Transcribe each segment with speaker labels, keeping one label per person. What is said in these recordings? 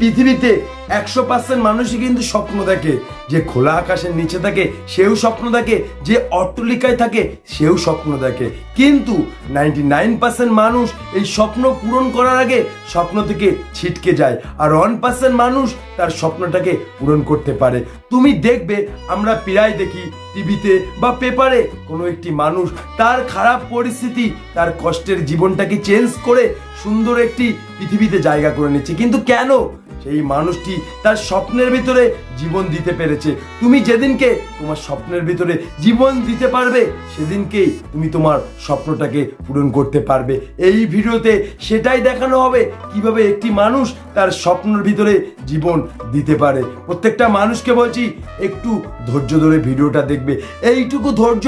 Speaker 1: পৃথিবীতে একশো পার্সেন্ট মানুষই কিন্তু স্বপ্ন দেখে। যে খোলা আকাশের নিচে থাকে, সেও স্বপ্ন দেখে। যে অট্টলিকায় থাকে, সেও স্বপ্ন দেখে। কিন্তু নাইনটি নাইন পার্সেন্ট মানুষ এই স্বপ্ন পূরণ করার আগে স্বপ্ন থেকে ছিটকে যায়। আর ওয়ান পার্সেন্ট মানুষ তার স্বপ্নটাকে পূরণ করতে পারে। তুমি দেখবে, আমরা প্রায় দেখি টিভিতে বা পেপারে কোনো একটি মানুষ তার খারাপ পরিস্থিতি, তার কষ্টের জীবনটাকে চেঞ্জ করে সুন্দর একটি পৃথিবীতে জায়গা করে নিচ্ছে। কিন্তু কেন? সেই মানুষটি তার স্বপ্নের ভিতরে জীবন দিতে পেরেছে। তুমি যেদিনকে তোমার স্বপ্নের ভিতরে জীবন দিতে পারবে, সেদিনকেই তুমি তোমার স্বপ্নটাকে পূরণ করতে পারবে। এই ভিডিওতে সেটাই দেখানো হবে কীভাবে একটি মানুষ তার স্বপ্নের ভিতরে জীবন দিতে পারে। প্রত্যেকটা মানুষকে বলছি, একটু ধৈর্য ধরে ভিডিওটা দেখবে। এইটুকু ধৈর্য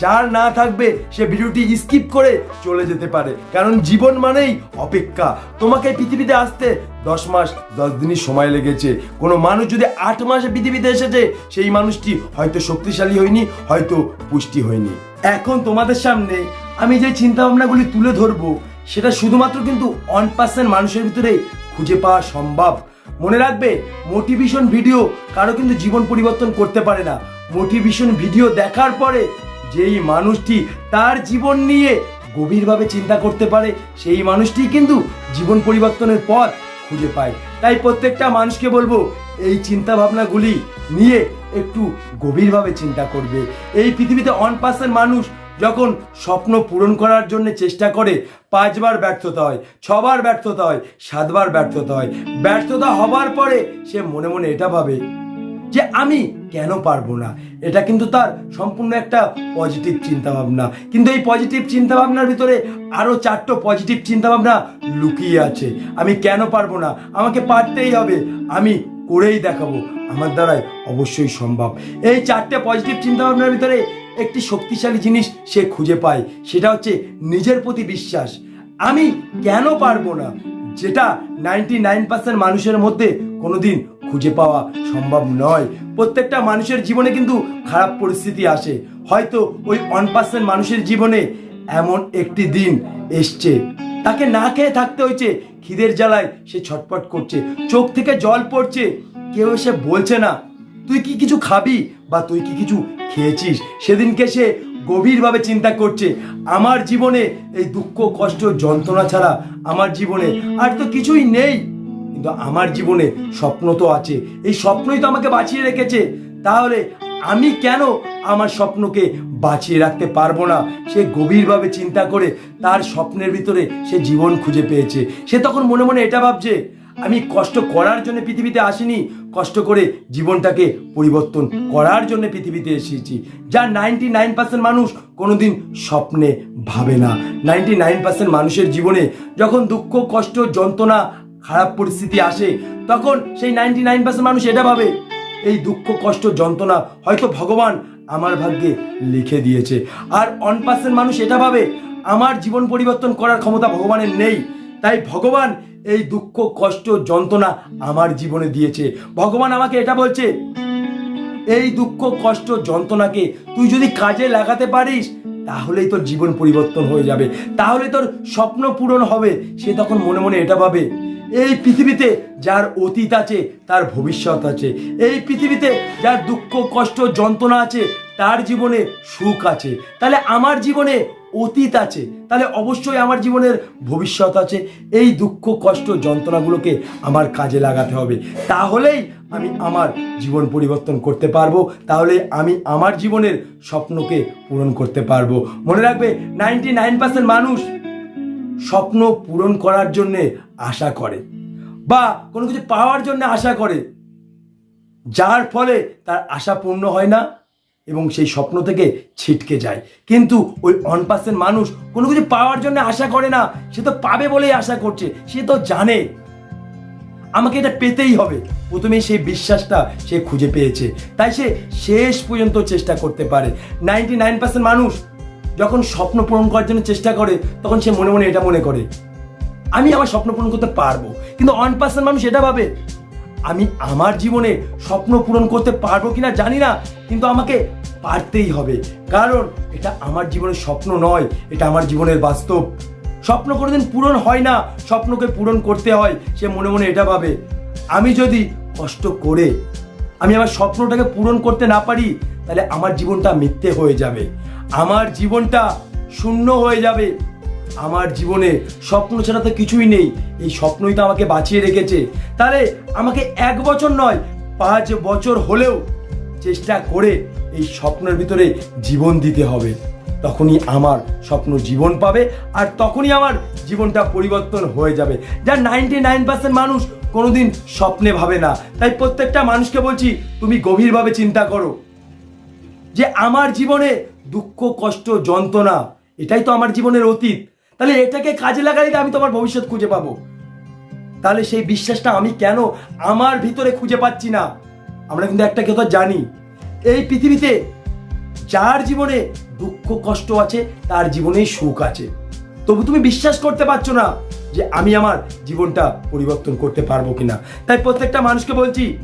Speaker 1: যার না থাকবে, সে ভিডিওটি স্কিপ করে চলে যেতে পারে। কারণ জীবন মানেই অপেক্ষা। তোমাকে পৃথিবীতে আসতে দশ মাস, দশ দিনই সময় লেগেছে। কোনো মানুষ যদি আট মাসে পৃথিবীতে এসেছে, সেই মানুষটি হয়তো শক্তিশালী হয়নি, হয়তো পুষ্টি হয়নি। এখন তোমাদের সামনে আমি যে চিন্তা ভাবনাগুলি তুলে ধরবো, সেটা শুধুমাত্র কিন্তু ওয়ান পার্সেন্ট মানুষের ভিতরে খুঁজে পাওয়া সম্ভব। মনে রাখবে মোটিভেশন ভিডিও কারও কিন্তু জীবন পরিবর্তন করতে পারে না। মোটিভেশন ভিডিও দেখার পরে যেই মানুষটি তার জীবন নিয়ে গভীরভাবে চিন্তা করতে পারে, সেই মানুষটি কিন্তু জীবন পরিবর্তনের পথ খুঁজে পায়। তাই প্রত্যেকটা মানুষকে বলব, এই চিন্তা ভাবনাগুলি নিয়ে একটু গভীরভাবে চিন্তা করবে। এই পৃথিবীতে অন পার্সেন্ট মানুষ যখন স্বপ্ন পূরণ করার জন্য চেষ্টা করে, পাঁচবার ব্যর্থতা হয়, ছবার ব্যর্থতা হয়, সাতবার ব্যর্থতা হয়। ব্যর্থতা হবার পরে সে মনে মনে এটা ভাবে যে আমি কেন পারব না? এটা কিন্তু তার সম্পূর্ণ একটা পজিটিভ চিন্তা ভাবনা কিন্তু এই পজিটিভ চিন্তা ভাবনার ভিতরে আরও চারটো পজিটিভ চিন্তা ভাবনা লুকিয়ে আছে। আমি কেন পারব না? আমাকে পারতেই হবে। আমি করেই দেখাবো। আমার দ্বারাই অবশ্যই সম্ভব। এই চারটে পজিটিভ চিন্তা ভাবনার ভিতরে একটি শক্তিশালী জিনিস সে খুঁজে পায়। সেটা হচ্ছে নিজের প্রতি বিশ্বাস। আমি কেন পারব না? যেটা নাইনটি নাইন পার্সেন্ট মানুষের মধ্যে কোনোদিন খুঁজে পাওয়া সম্ভব নয়। প্রত্যেকটা মানুষের জীবনে কিন্তু খারাপ পরিস্থিতি আসে। হয়তো ওই ওয়ান পার্সেন্ট মানুষের জীবনে এমন একটি দিন এসছে। তাকে না খেয়ে থাকতে হয়েছে, খিদের জ্বালায় সে ছটপট করছে। চোখ থেকে জল পড়ছে, কেউ এসে বলছে না, তুই কি কিছু খাবি বা তুই কি কিছু খেয়েছিস? সেদিনকে সে গভীরভাবে চিন্তা করছে, আমার জীবনে এই দুঃখ, কষ্ট, যন্ত্রণা ছাড়া আমার জীবনে আর তো কিছুই নেই। কিন্তু আমার জীবনে স্বপ্ন তো আছে। এই স্বপ্নই তো আমাকে বাঁচিয়ে রেখেছে। তাহলে আমি কেন আমার স্বপ্নকে বাঁচিয়ে রাখতে পারব না? সে গভীরভাবে চিন্তা করে তার স্বপ্নের ভিতরে সে জীবন খুঁজে পেয়েছে। সে তখন মনে মনে এটা ভাবছে, আমি কষ্ট করার জন্য পৃথিবীতে আসিনি, কষ্ট করে জীবনটাকে পরিবর্তন করার জন্য পৃথিবীতে এসেছি। যা নাইনটি নাইন পার্সেন্ট মানুষ কোনোদিন স্বপ্নে ভাবে না। নাইনটি নাইন পার্সেন্ট মানুষের জীবনে যখন দুঃখ, কষ্ট, যন্ত্রণা খারাপ পরিস্থিতি আসে, তখন সেই নাইনটি নাইন পার্সেন্ট মানুষ এটা ভাবে, এই দুঃখ, কষ্ট, যন্ত্রণা হয়তো ভগবান আমার ভাগ্যে লিখে দিয়েছে। আর অন পার্সেন্ট মানুষ এটা ভাবে, আমার জীবন পরিবর্তন করার ক্ষমতা ভগবানের নেই। তাই ভগবান এই দুঃখ, কষ্ট, যন্ত্রণা আমার জীবনে দিয়েছে। ভগবান আমাকে এটা বলছে, এই দুঃখ, কষ্ট, যন্ত্রণাকে তুই যদি কাজে লাগাতে পারিস তাহলেই তোর জীবন পরিবর্তন হয়ে যাবে। তাহলে তোর স্বপ্ন পূরণ হবে, সে তখন মনে মনে এটা পাবে এই পৃথিবীতে যার অতীত আছে, তার ভবিষ্যৎ আছে। এই পৃথিবীতে যার দুঃখ, কষ্ট, যন্ত্রণা আছে, তার জীবনে সুখ আছে। তাহলে আমার জীবনে অতীত আছে, তাহলে অবশ্যই আমার জীবনের ভবিষ্যৎ আছে। এই দুঃখ, কষ্ট, যন্ত্রণাগুলোকে আমার কাজে লাগাতে হবে। তাহলেই আমি আমার জীবন পরিবর্তন করতে পারব, তাহলে আমি আমার জীবনের স্বপ্নকে পূরণ করতে পারব। মনে রাখবে নাইনটি নাইন পার্সেন্ট মানুষ স্বপ্ন পূরণ করার জন্যে আশা করে, বা কোনো কিছু পাওয়ার জন্য আশা করে, যার ফলে তার আশা পূর্ণ হয় না। এবং সেই স্বপ্ন থেকে ছিটকে যায়। কিন্তু ওই ওয়ান পার্সেন্ট মানুষ কোনো কিছু পাওয়ার জন্য আশা করে না। সে তো পাবে বলেই আশা করছে। সে তো জানে। আমাকে এটা পেতেই হবে। প্রথমেই সেই বিশ্বাসটা সে খুঁজে পেয়েছে। তাই সে শেষ পর্যন্ত চেষ্টা করতে পারে। নাইনটি নাইন পার্সেন্ট মানুষ যখন স্বপ্ন পূরণ করার জন্য চেষ্টা করে, তখন সে মনে মনে এটা মনে করে। আমি আমার স্বপ্ন পূরণ করতে পারব। কিন্তু ওয়ান পার্সেন্ট মানুষ এটা ভাবে, আমি আমার জীবনে স্বপ্ন পূরণ করতে পারব কিনা জানি না। কিন্তু আমাকে পারতেই হবে। কারণ এটা আমার জীবনের স্বপ্ন নয়, এটা আমার জীবনের বাস্তব। স্বপ্ন কোনোদিন পূরণ হয় না, স্বপ্নকে পূরণ করতে হয়, সে মনে মনে এটা ভাবে। আমি যদি কষ্ট করে আমি আমার স্বপ্নটাকে পূরণ করতে না পারি, তাহলে আমার জীবনটা মিথ্যে হয়ে যাবে। আমার জীবনটা শূন্য হয়ে যাবে। আমার জীবনে স্বপ্ন ছাড়া তো কিছুই নেই। এই স্বপ্নই তো আমাকে বাঁচিয়ে রেখেছে। তাহলে আমাকে এক বছর নয়, পাঁচ বছর হলেও চেষ্টা করে এই স্বপ্নের ভিতরে জীবন দিতে হবে। তখনই আমার স্বপ্ন জীবন পাবে আর তখনই আমার জীবনটা পরিবর্তন হয়ে যাবে। যা নাইনটি নাইন পার্সেন্ট মানুষ কোনোদিন স্বপ্নে ভাবে না। তাই প্রত্যেকটা মানুষকে বলছি, তুমি গভীরভাবে চিন্তা করো যে আমার জীবনে দুঃখ, কষ্ট, যন্ত্রণা, এটাই তো আমার জীবনের অতীত। তাহলে এটাকে কাজে লাগাইলে আমি তোমার ভবিষ্যৎ খুঁজে পাবো। তাহলে সেই বিশ্বাসটা আমি কেন আমার ভিতরে খুঁজে পাচ্ছি না? আমরা কিন্তু একটা কথা জানি এই পৃথিবীতে যার জীবনে দুঃখ, কষ্ট আছে, তার জীবনেই সুখ আছে। তবু তুমি বিশ্বাস করতে পারছ না যে আমি আমার জীবনটা পরিবর্তন করতে পারব কিনা। তাই প্রত্যেকটা মানুষকে বলছি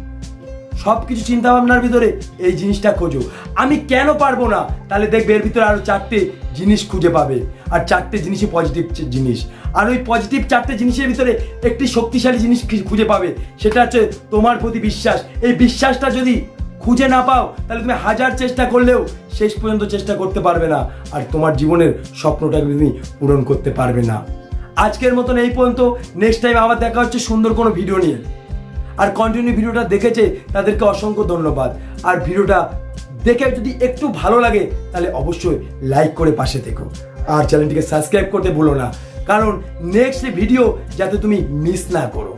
Speaker 1: সব কিছু চিন্তা ভাবনার ভিতরে এই জিনিসটা খোঁজো। আমি কেন পারব না? তাহলে দেখবে এর ভিতরে আরও চারটে জিনিস খুঁজে পাবে। আর চারটে জিনিসই পজিটিভ জিনিস। আর ওই পজিটিভ চারটে জিনিসের ভিতরে একটি শক্তিশালী জিনিস খুঁজে পাবে? সেটা হচ্ছে তোমার প্রতি বিশ্বাস। এই বিশ্বাসটা যদি খুঁজে না পাও, তাহলে তুমি হাজার চেষ্টা করলেও শেষ পর্যন্ত চেষ্টা করতে পারবে না। আর তোমার জীবনের স্বপ্নটাকে তুমি পূরণ করতে পারবে না। আজকের মতন এই পর্যন্ত। নেক্সট টাইম আবার দেখা হচ্ছে সুন্দর কোনো ভিডিও নিয়ে। আর কন্টিনিউ ভিডিওটা দেখেছে, তাদেরকে অসংখ্য ধন্যবাদ। আর ভিডিওটা দেখে যদি একটু ভালো লাগে, তাহলে অবশ্যই লাইক করে পাশে থেকো। আর চ্যানেলটিকে সাবস্ক্রাইব করতে ভুলো না। কারণ নেক্সট ভিডিও যাতে তুমি মিস না করো।